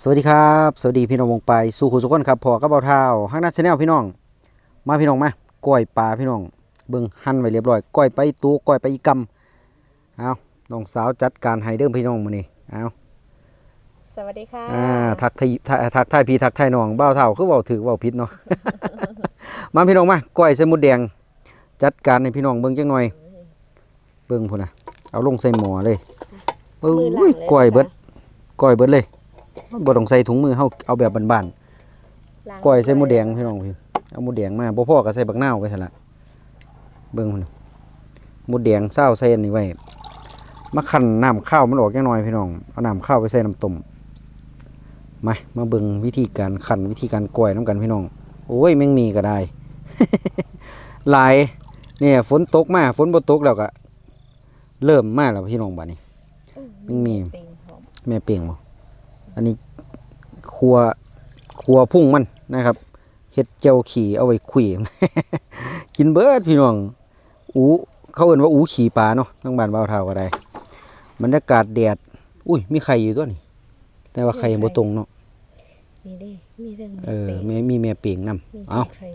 สวัสดีครับ สวัสดีพี่น้องวงไปสู่ขุสุคนครับพอกับเบาเท้าห้างนัดชาแนลพี่น้อง มาพี่น้องมาก้อยปลาพี่น้อง เบิ่งหั่นไว้เรียบร้อยก้อยไปตูก้อยไปอีกำเอาน้องสาวจัดการให้เด้อพี่น้องมื้อนี้เอาสวัสดีค่ะอ่าทักทายทักทักทายพี่ทักทายน้องเบาเท้าคือเว้าถือเว้าผิดเนาะมาพี่น้องมาก้อยใส่หมดแดง จัดการให้พี่น้องเบิ่งจังหน่อย เบิ่งพุ่นน่ะเอาลงใส่หม้อเลยเอ้มือหลังยเลยก้อยเบิดนะคะก้อยเบิดเลย บ่ต้องใส่ถุงมือเฮาเอาแบบบ้านล้างๆก้อยใส่หมูแดงพี่น้องพี่เอาหมูแดงมาบ่พอก็ใส่บักนาวไปซั่นละเบิ่งพุ่นหมูแดงเศร้าใส่อันนี้ไว้มาคั่นน้ำข้าวมันออกจังหน่อยพี่น้องเอาน้ำข้าวไปใส่น้ำต้มมามาเบิ่งวิธีการคั่นวิธีการก้อยน้ำกันพี่น้องโอ้ยแมงมีก็ได้หลายเนี่ยฝนตกมาฝนบ่ตกแล้วก็เริ่มมาแล้วพี่น้องบัดนี้มันมีเป็นหอมแม่เปียงบ่ อันนี้ครัวครัวพุ่งมันนะครับเฮ็ดเจียวขี่เอาไว้คุยกินเบิดพี่น้องอูเขาเอิ้นว่าอูขี่ปลาเนาะทั้งบ้านบ่าวเท่าก็ได้บรรยากาศแดดอุ้ยมีไข่อยู่ตัวนี้แต่ว่าไข่บ่ตรงเนาะนี่ดิมีเรื่องเออป็นแม่มีแม่เปียงนํมีเอาไข่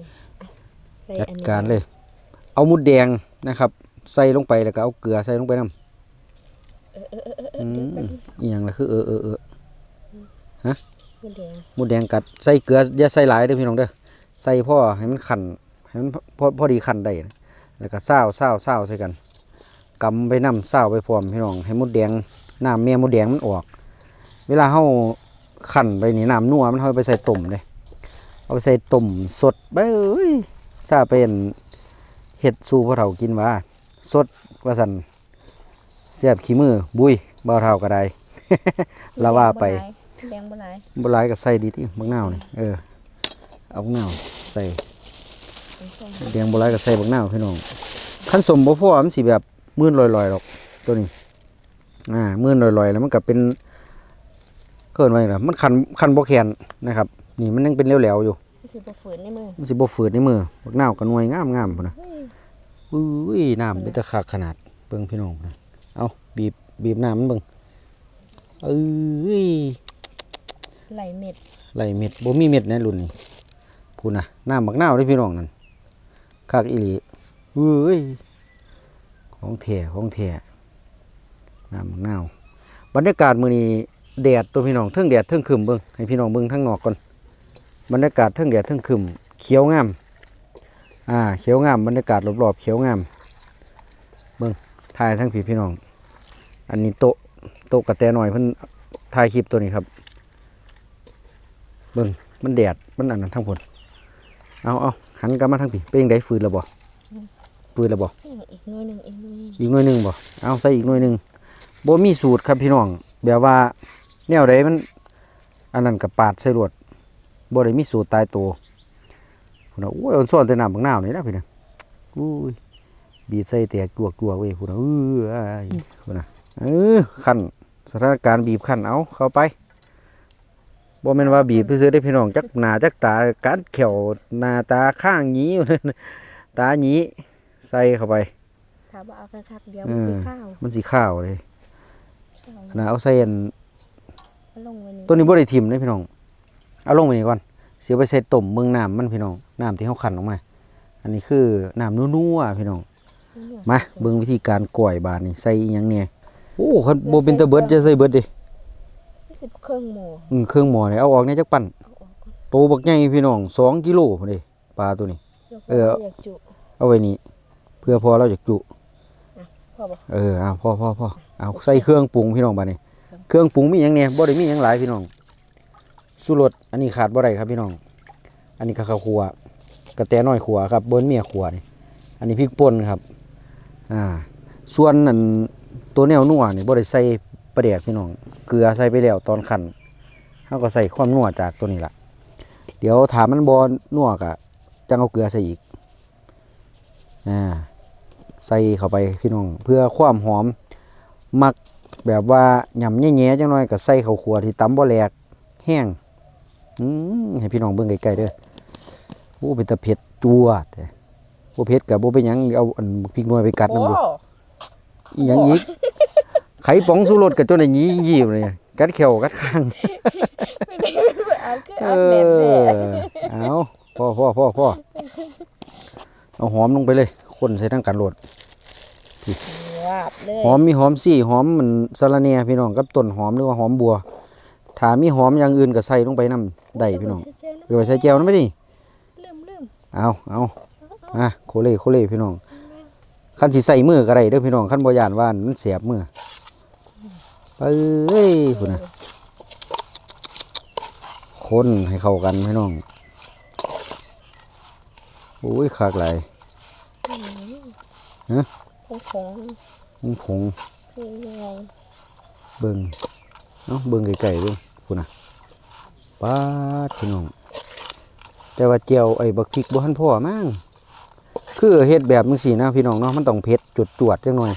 ใส่จัดอันนี้การเลย เอามุดแดงนะครับ ใส่ลงไปแล้วก็เอาเกลือใส่ลงไปนํอืมอีหยังล่ะคือเออเออเออ หมูแดงหมูแดงกัดใส่เกลืออย่าใส่หลายเด้อพี่น้องเด้อใส่พ่อให้มันขันให้มันพอพอดีขันได้นะแล้วก็เศร้าเศร้าเศร้าใส่กันกำไปน้ำเศร้าไปพร้อมพี่น้องให้หมดแดงน้ำแม่หมดแดงมันออก เวลาเฮาขันไปนี่น้ำนัวมันเฮาไปใส่ต้มเลยเอาไปใส่ต้มสดไปเอ้ยซาเป็นเห็ดสู่พ่อเฒ่ากินว่าสดว่าสันเสียบขี้มือบุยบ่าวเฒ่าก็ได้ละว่าไป แดงบ่หลายบหลายก็ใส่ดีที่บักนาวนี่เออเอาบักนาวใส่เป็นส้มแดงบหลายก็ใส่บักนาวพี่น้องขั้นสมบ่พอมันสิแบบมื่นลอยๆหรอกตัวนี้อ่ามื่นลอยๆแล้วมันก็เป็นเกินไว้ล่ะมันคันคันบ่แข็งนะครับ นี่มันยังเป็นเหลวๆอยู่มันสิบ่ฝืนในมือมันสิบ่ฝืดในมือบักนาวก็หน่วยงามๆพุ่นน่ะเฮ้ยอุ้ยน้ำเป็นตะคักขนาดเบิ่งพี่น้องพุ่นน่ะเอาบีบบีบน้ำมันเบิ่งเอ้ย ไหลเม็ดไหลเม็ดบ่มีเม็ดในรุ่นนี้พูนะน้ำบักหน้าวเด้พี่น้องนั่นคักอีหลีเอ้ยของแท้ของแท้น้ำบักหน้าบรรยากาศมื้อนี้แดดตัวพี่น้องเทิงแดดเทิงคึมเบิ่งให้พี่น้องเบิ่งทางนอกก่อนบรรยากาศเทิงแดดเทิงคึมเขียวงามอ่าเขียวงามบรรยากาศรอบๆเขียวงามเบิ่งถ่ายทั้งพี่พี่น้อง อันนี้โต๊ะโต๊ะกระแตหน่อยเพิ่นถ่ายคลิปตัวนี้ครับ เบิ่งมันแดดมันอันนั้นทั้งผลเอาเอาหันกลับมาทางพี่เป็นยังไงฟืนแล้วบ่ฟืนแล้วบ่นี่อีกหน่อยหนึงอีกหน่อยหนึ่งอีกหน่วยหนึงบ่เอาใส่อีกหน่วยหนึงบ่มีสูตรครับพี่น้องแบบว่าแนวใดมัน อันนั้นกับปาดใส่รวดบ่ได้มีสูตรตายตัวพุ่นน่ะโอ้ยอ่อนซ้อนแต่น้ำบักนาวนี่นะพี่น่ะอุ้ยบีบใส่แตกกลัวๆเว้ยพุ่นน่ะเอ้ยพุ่นน่ะเออขั้นสถานการณ์บีบขั้นเอาเข้าไป บ่แม่นว่าบีบซื้อๆได้พี่น้องจักหน้าจักตากัดแขวหน้าตาข้างหยีตาหยีใส่เข้าไปถ้าบ่เอาคักๆเดี๋ยวเอมันอสิข้าวมันสิข้าวเลยขณะเอาใส่อันเอาลงไว้นี่ตัวนี้บ่ได้ทิ่มเด้พี่น้อง เอาลงไปนี่ก่อนเสียไปใส่ต้มเมืองน้ำมันพี่น้องน้ำที่เฮาคั่นออกมา อันนี้คือน้ำนัวๆพี่น้องมาเบิ่งวิธีการก่อยบาดนี่ใส่อีหยังแหน่โอ้คันบ่เป็นตะเบิดจะใส่เบิดเด้ สิบเครื่องหมูอืมเครื่องหม้อนี่เอาออกแหน่จักปั่นเอาออกก่อนโตบักใหญ่พี่น้อง2กิโลพุ่นเด้ปลาตัวนี้ดี๋ยวเออ อยากจุเอาไว้นี่เพื่อพอเราจะจุพ่อบอกเออเอาพ่อพ่อพ่อเอาใส่เครื่องปรุงพี่น้องบัดนี้เครื่องปรุงมีหยังเนี่ยบ่ได้มีหยังหลายพี่น้องสุรสอันนี้ขาดบ่ได้ครับพี่น้อง อันนี้ก็ข้าวคั่วกระแตน้อยขัวครับเบิ้นเมียขัวนี่อันนี้พริกป่นครับ อ่า ส่วนอันตัวแนวนัวนี่บ่ได้ใส่ ประเดกพี่น้องเกลือใส่ไปแล้วตอนคั่นเฮาก็ใส่ความนัวจากตัวนี้ล่ะเดี๋ยวถามมันบ่นัวก็จังเอาเกลือใส่อีกอ่าใส่เข้าไปพี่น้อง เพื่อความหอมมักแบบว่าหย่ำแย่ๆจังหน่อยก็ใส่ข้าวคั่วที่ตำบ่แหลกแห้งอืมให้พี่น้องเบิ่งไกลๆเด้อโอ้เป็นตะเผ็ดจัวดแต่บ่เผ็ดก็บ่เป็นหยังเอาอันพริกหน่วยไปกัดโอ้นำดูอีหยังอีก ไข่ป๋องสู้รสกับจนได้หยียีบเลยกัดแขวกัดข้างไม่เออัดแน่นแท้อเอาพ่อพ่อพ่อพ่อเอาหอมลงไปเลย คนใส่ทั้งกันโหลดวาบเลยหอมมีหอมสี่หอมมันสะระเนียพี่น้องกับต้นหอมหรือว่าหอมบัวถ้ามีหอมอย่างอื่นก็ใส่ลงไปนํได้พี่น้องเออไปใส่แก้วนั่นไม่ดิลืมลืมเอาเอาอะโคเล่โคเล่พี่น้องคันสิใส่มือก็ได้เด้อพี่น้องคันบ่ย่านว่ามันเสียบมือไป เอ้ยพุ่นน่ะคนให้เข้ากันพี่น้องโอ้ยคักหลายฮะผงผงมันผงคือยังไงเบิ่งเนาะเบิ่งไกลๆเบิ่งพุ่นน่ะป๊าดพี่น้องแต่ว่าเจียวไอ้บักพริกบ่ทันพอมั้งคือเฮ็ดแบบจังซี่นะพี่น้องเนาะมันต้องเผ็ดจุดจวดๆจังหน่อย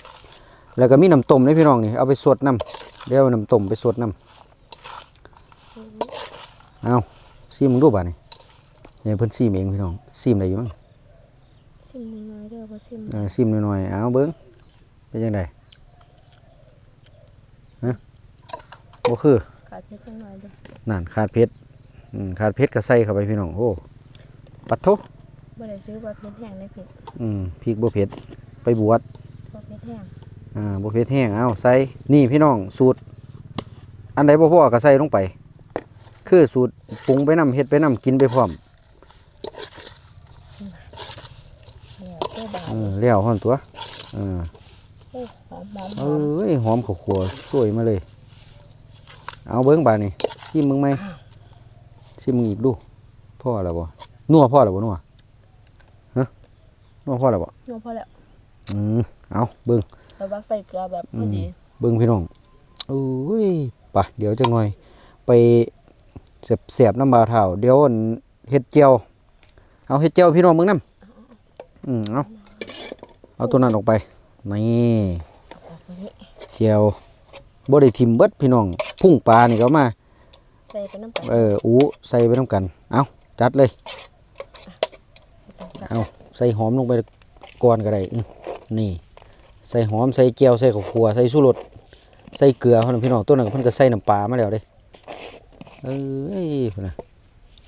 แล้วก็มีน้ำต้มนี่พี่น้องนี่เอาไปสดน้ำ เดี๋ยวเอาน้ำต้มไปสดน้ำเอาซีมึงดูบ่านี่อย่าเพิ่นซีมเองพี่น้องซีมได้อยู่มั้งซิมน้อยๆเด้อบ่ซิมเออซีมหน่อยๆเอาเบิ่งเป็นจังไดฮะบ่คือขาดเผ็ดจังหน่อยเด้อนั่นขาดเผ็ดอืมขาดเผ็ดก็ใส่เข้าไปพี่น้องโอ้ปัดโทบ่ได้ซื้อบ่เผ็ดแห้งในเผ็ดอืมพริกบ่เผ็ดไปบวชบ่เผ็ดแห้ง อ่าบ่เผ็ดแห้งเอาใส่นี่พี่น้องสูตร อันใดบ่พอก็ใส่ลงไป คือสูตรปรุงไปนํเฮ็ดไปนํกินไปพร้อมแล้วเจ้าบาเออแล้วฮ้อนตัวเออโอ้หอมหอมหเออม้ยหอมข้าวคั่วสวยมาเลย เอาเบิ่งบาดนี่ชิมมึงไหมชิมมึงอีกดูพ่อแล้วบ่นัวพ่อแล้วบ่นัวฮะนัวพ่อแล้วบ่นัวพอแล้วอืมเอาเบิ่ง แล้วว่าใส่เกลือแบบพอดีเบิ่งพี่น้องโอ้ยไปะเดี๋ยวจังหน่อย ไปเสียบเสียบๆน้ำบาวเท่าเดี๋ยวอั่นเฮ็ดเจียว เอาเฮ็ดเจียวพี่น้องมึงนำอืมเอาเอาตัวนั้นออกไปนี่เอาไปนี่เจียวบ่ได้ทิมเบิดพี่น้องพุ่งปลานี่ก็เอามาใส่ไปน้ำกันเอออู้ใส่ไปน้ำกัน เอาจัดเลย เอาใส่หอมลงไปก่อนก็ได้อื้อนี่ ใส่หอมใส่เจียวใส่ข้าวคั่วใส่ชูรสใส่เกลือเพิ่นนะพี่น้องตัวนั้นก็เพิ่นก็ใส่น้ำปลามาแล้วเด้เอ้ยพุ่นน่ะ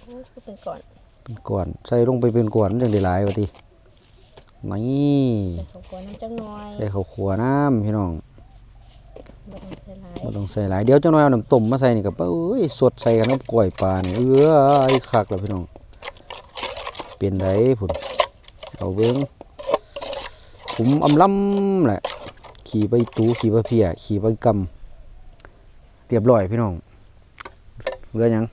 โอ้ยคือเป็นก่อนเป็นก้อนใส่ลงไปเป็นก้อนมันจังได้หลายว่าตินี่ใส่ข้าวคั่วน้ำจังน้อยใส่ข้าวคั่วน้ำพี่น้องบ่ต้องใส่หลายบ่ต้องใส่หลายเดี๋ยวจังน้อยเอาน้ำต้มมาใส่นี่ก็เอ้ยสดใส่กันกับกล้วยปลานี่เอ้ยคักแล้วพี่น้องเป็นไดพุ่นเอาเบิ่ง ขุมอำลำแหละ ขี่ไปตูขี่ไปเพียขี่ไปกำเรียบร้อยพี่น้องเหลือหยัง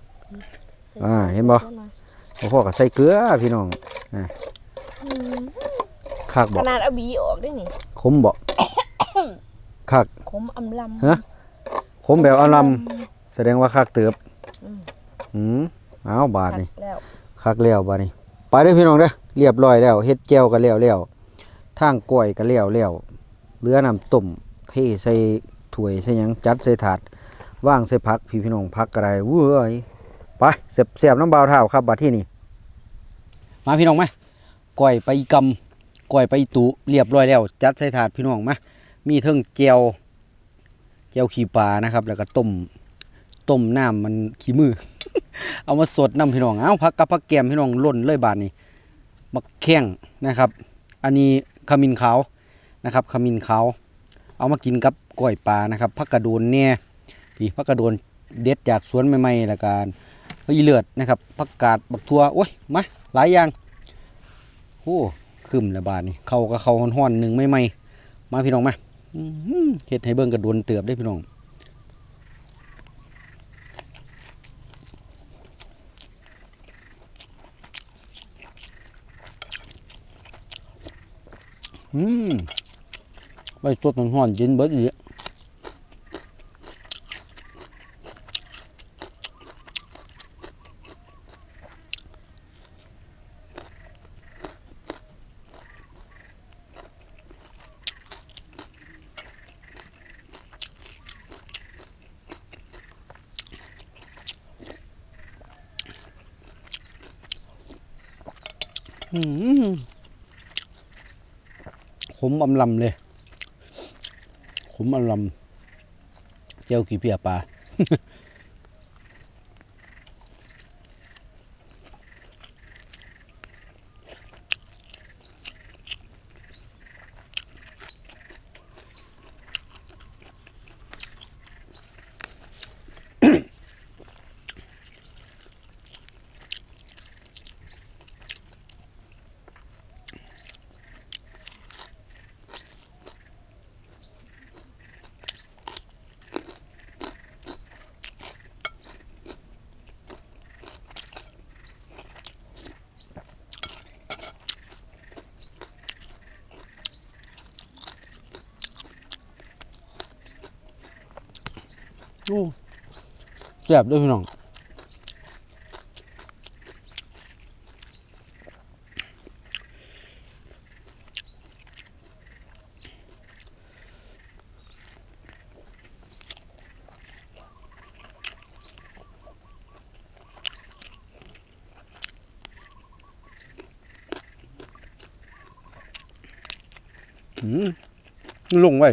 ใส่อ่าเห็นบ่จังอยพ่อพ่อก็ใส่เกลือพี่น้องอืมคักขบ่นาดเอาบีออกได้นี่ขมบ่คักขมอำลำฮะขมแบบอารำแสดงว่าคักเติบอืมอืมเอาบาดนี่แล้วคักแล้วบาดนี่ไปเด้อพี่น้องเด้อเรียบร้อยแล้วเฮ็ดแก้วก็แล้วแล้ว ทางกล้วยก็แล้วแล้วเหลือน้ำต้มเทใส่ถ้วยใส่หยังจัดใส่ถาดว่างใส่ผักพี่พี่น้องผักก็ได้เว้ยไปเสียบๆน้ำเบาวเท้าครับบัดที่นี่มาพี่น้องไหมก้อยไปกำก้อยไปตุเรียบร้อยแล้วจัดใส่ถาดพี่น้องมามีเทิงแก้วแก้วขี้ปลานะครับ แล้วก็ต้มต้มน้ำมันขี้มือ เอามาสดน้ำพี่น้องเอาพักกับพักแกมพี่น้องล่นเลยบาทนี้มักแข้งนะครับ อันนี้ ขมิ้นขาวนะครับขมิ้นขาวเอามากินกับกล้วยปลานะครับพักกระโดนเนี่ยพี่พักกระโดนเด็ดจากสวนใหม่ๆละกันอีเลือดนะครับพักกาดบักทัวโอ้ยมาหลายอย่างโอ้ขึ้นละบาทนี่เขาก็เขาห้อนๆหนึ่งใหม่ๆมาพี่น้องมาเห็ดให้เบิ้งกระโดนเติบได้พี่น้อง อืมใบสดห่อนๆเย็นเบิดอีกอืม ขมอำลำเลยขมอำลำเจียวกี่เปียปลา อู้แซ่บด้วยพี่น้องลงไว้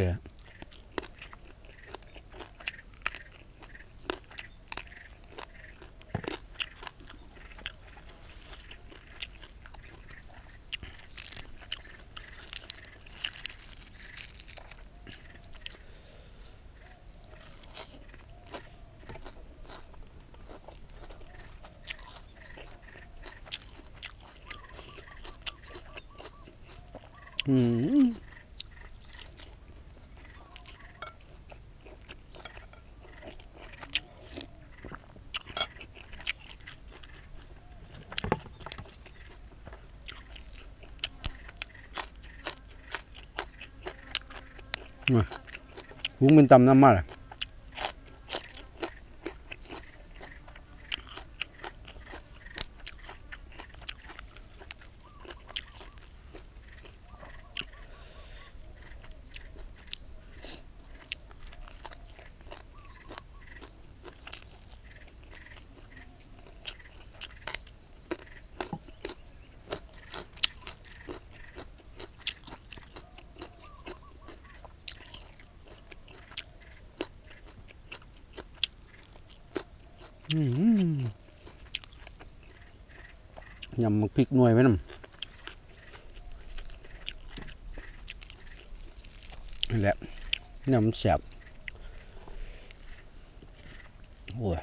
หุงเป็นตำน้ำมา ยำมักพริกหน่วยไว้นำนี่แหละยำแสบโอ้ย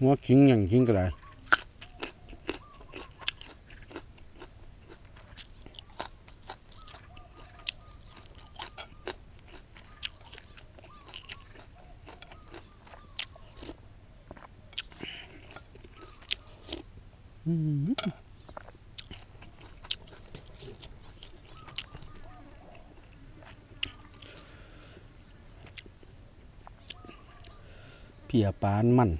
หัวขิงอย่างขิงก็ได้ ปานมัน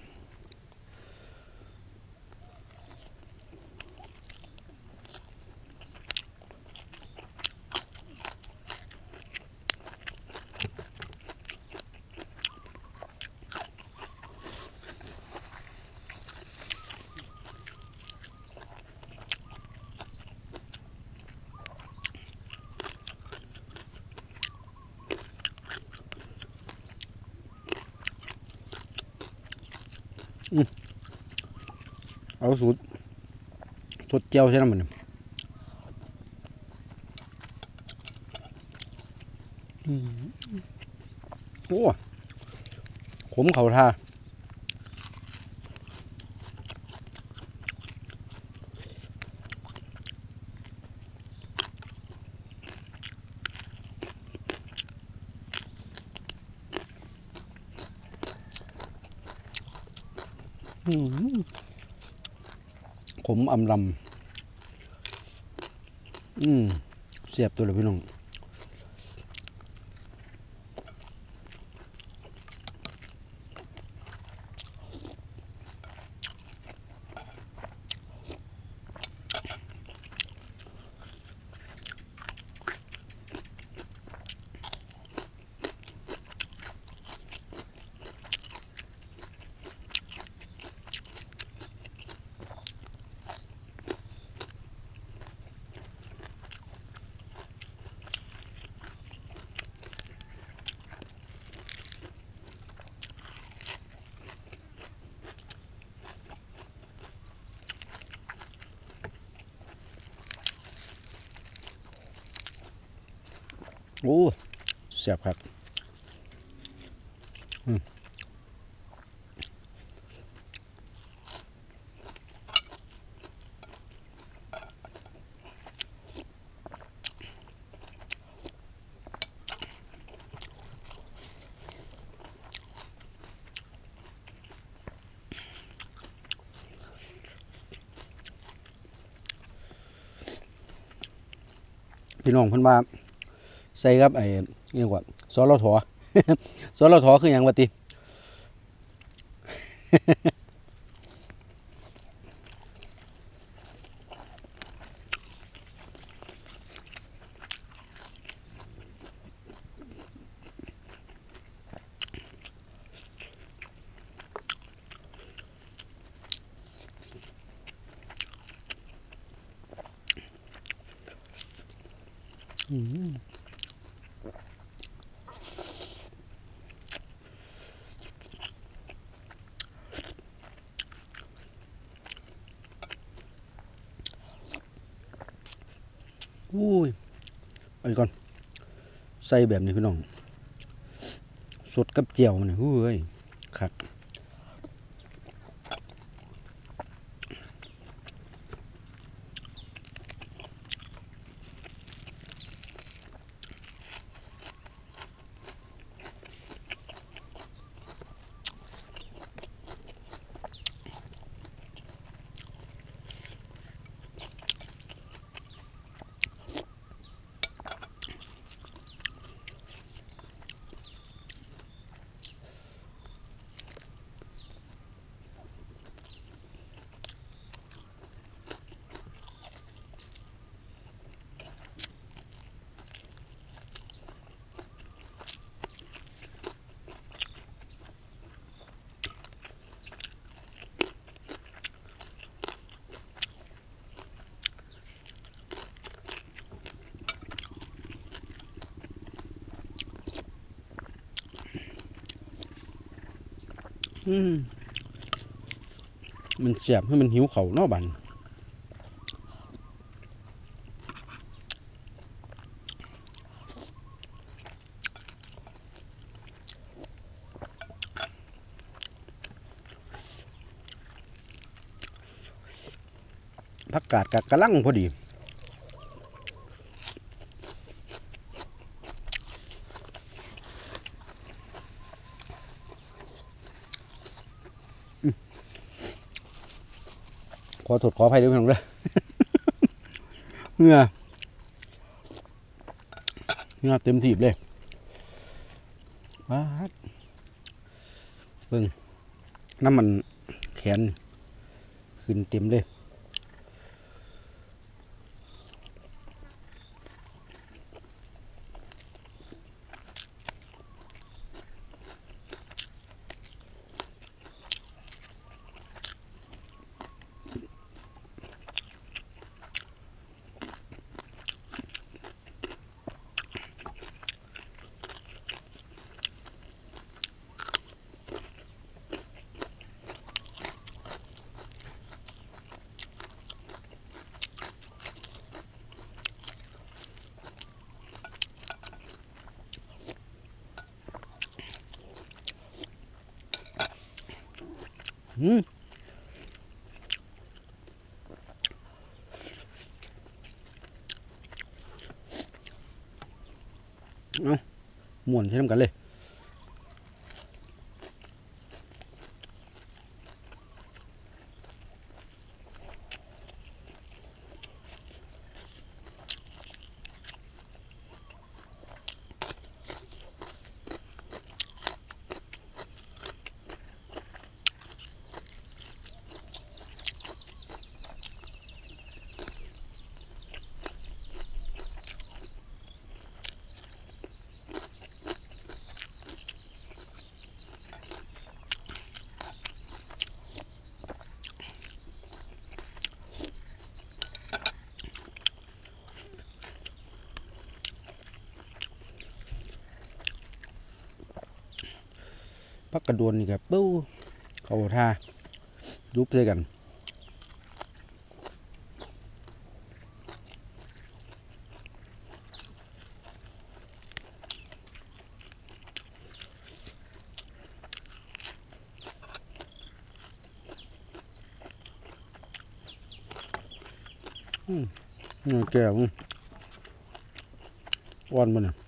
เอาสูตรสดเจียวใช่ไหมมันอืมโอ้ ขมเขาท่าอืมำลำอืมเสียบตัวเลยพี่น้อง โอ้เสียบครับพี่น้องเพิ่นบ้า ใส่ครับไอ้เยังกว่าสอลถอสอลถอคืออย่างวะติ อุ้ยเอาอีกก่อน ใส่แบบนี้พี่น้อง สดกับเจียวมันเฮ้ยคัก อื มันเสียบให้มันหิวเขาเนอบันผักกาดกับกระลังพอดี อโทษขออภัยด้วยพี่น้องเด้อเหงื่อเหงื่อเต็มทีบเลยว้าดเบิ่งน้ำมันแขน ขึ้นเต็มเลย อืมเอาม่ กักกระโดวนนี่ครับปู้เขาท่ายุบเลยกันอืมนี่แก้วอืมอ่อนมันเนี่ย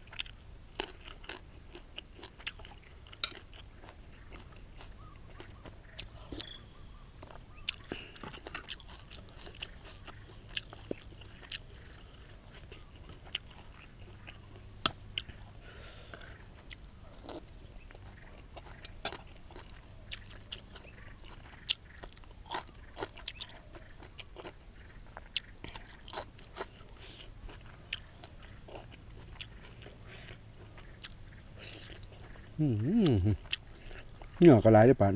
เนื้อก็ไหลได้ปัน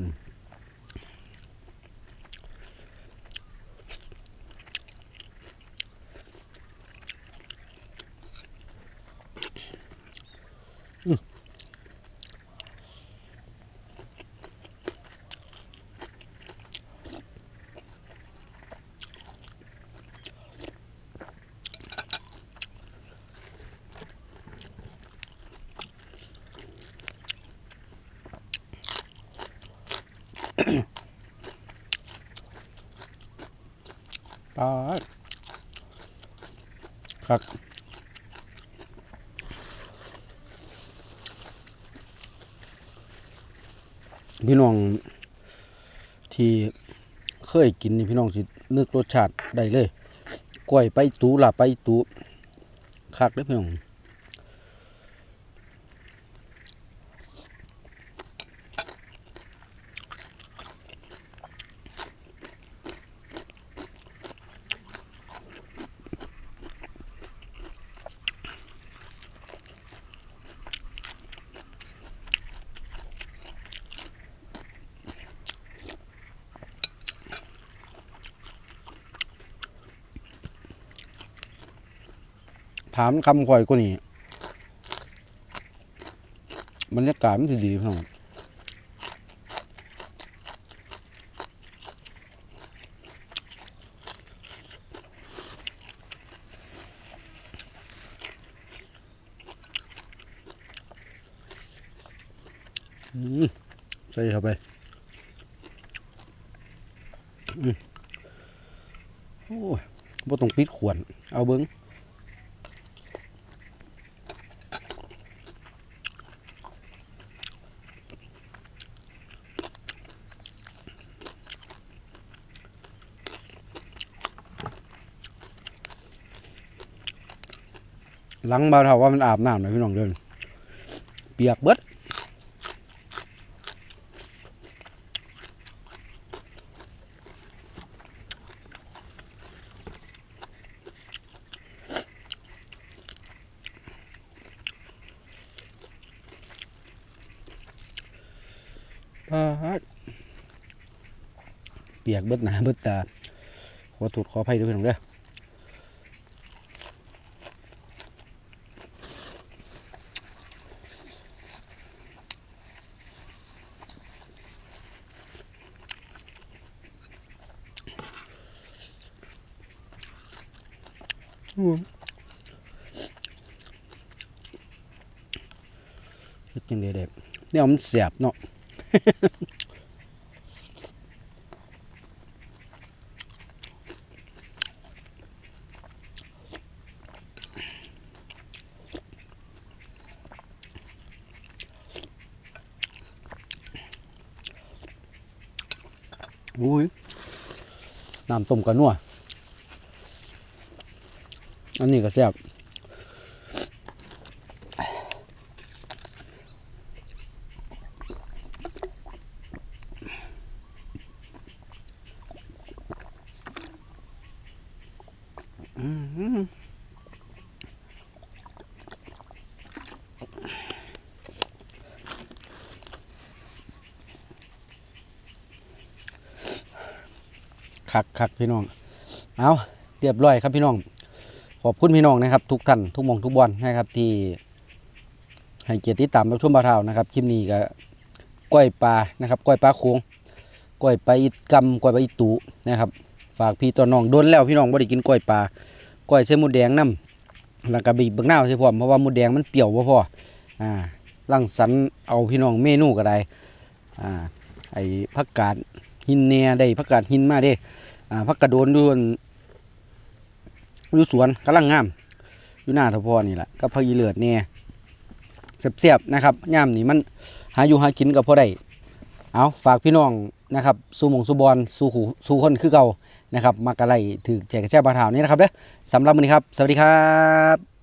พี่น้องที่เคยกินนี่พี่น้องสินึกรสชาติได้เลยกล้วยไปตูลาไปตูคักเด้อพี่น้อง ถามคำข่อยกว่านี้บรรยากาศมันดีพี่น้องอืมใส่เข้าไปอืมโอ้ยบ่ต้องปิดขวน เอาเบิ้ง หลังบ่าวเท่าว่ามันอาบน้ำเลยพี่น้องเดินเปียกเบิดปาดเปียกเบิดหนาเบิดตาขอโทษขออภัยด้วยพี่น้องเด้อ เฮ็ดจังได๋ เด็กเนี่ยมันแสบเนาะอุ้ยน้ำต้มกระนัวอันนี้ก็แซ่บ คักคักพี่น้อง เอาเรียบร้อยครับพี่น้อง ขอบคุณพี่น้องนะครับ ทุกท่านทุกมองทุกบอลนะครับที่ให้เกียรติตามรับชมบาเทานะครับคลิปนี้ก็ก้อยปลานะครับก้อยปลาโค้งก้อยปลาอีกำก้อยปลาอีตูนะครับฝากพี่ต่อน้องโดนแล้วพี่น้องบ่ได้กินก้อยปลาก้อยใส่หมูแดงน้ำแล้วก็บีบบักหน้าวใส่พร้อมเพราะว่ามูแดงมันเปรี้ยวบ่พออ่าลังสรรค์เอาพี่น้องเมนูก็ได้อ่าไอ้ผักกาดหินเนียได้ผักกาดหินมาเด้ พักกระโดนดูนอยู่สวนกำลังงาม อยู่หน้าทพอนี่แหละก็พอยีเลือดเนี่ยเสียบๆนะครับย่ามนี่มันหาอยู่หากินกับพ่อได้เอาฝากพี่น้องนะครับสู้มงสู้บอลสู้ขู่สู้คนคือเก่านะครับมากระไรถือแจกแช่บาถาวนี่นะครับเด้อสำหรับวันนี้ครับ สวัสดีครับ